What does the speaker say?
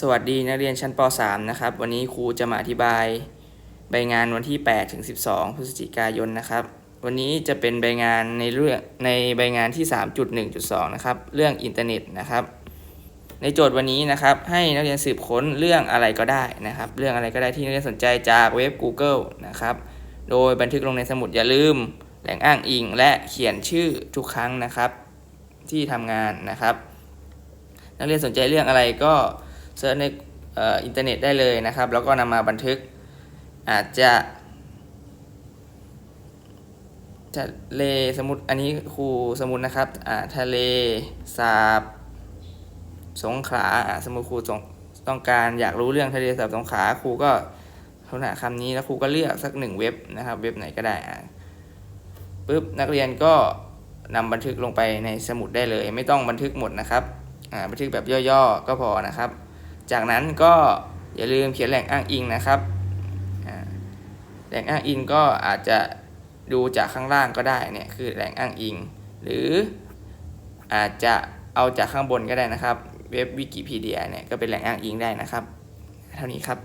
สวัสดีนักเรียนชั้นป .3 นะครับ วันนี้ครูจะมาอธิบาย ใบงานวันที่8ถึง12 พฤศจิกายนนะครับ วันนี้จะเป็นใบงานในเรื่องในใบงานที่ 3.1.2 นะครับ เรื่องอินเทอร์เน็ตนะครับ ในโจทย์วันนี้นะครับ ให้นักเรียนสืบค้นเรื่องอะไรก็ได้นะครับ เรื่องอะไรก็ได้ที่นักเรียนสนใจจากเว็บ Google นะครับ โดยบันทึกลงในสมุดอย่าลืม แหล่งอ้างอิง และเขียนชื่อทุกครั้งนะครับ ที่ทำงานนะครับ นักเรียนสนใจเรื่องอะไรก็ เซิร์ชในอ,อินเทอร์เน็ตได้เลยนะครับ แล้วก็นำมาบันทึกอาจจะทะเลสมุทรอันนี้ครูสมุทรนะครับอ่าทะเลสาบสงขลาอ่าสมมติครูต้องการอยากรู้เรื่องทะเลสาบสงขลาครูก็ค้นหาคำนี้แล้วครูก็เลือกสักหนึ่งเว็บนะครับเว็บไหนก็ได้อ่าปุ๊บนักเรียนก็นำบันทึกลงไปในสมุดได้เลย ไม่ต้องบันทึกหมดนะครับอ่าบันทึกแบบย่อๆก็พอนะครับ จากนั้นก็อย่าลืมเขียนแหล่งอ้างอิงนะครับ แหล่งอ้างอิงก็อาจจะดูจากข้างล่างก็ได้เนี่ยคือแหล่งอ้างอิง หรืออาจจะเอาจากข้างบนก็ได้นะครับ เว็บวิกิพีเดียเนี่ยก็เป็นแหล่งอ้างอิงได้นะครับ เท่านี้ครับ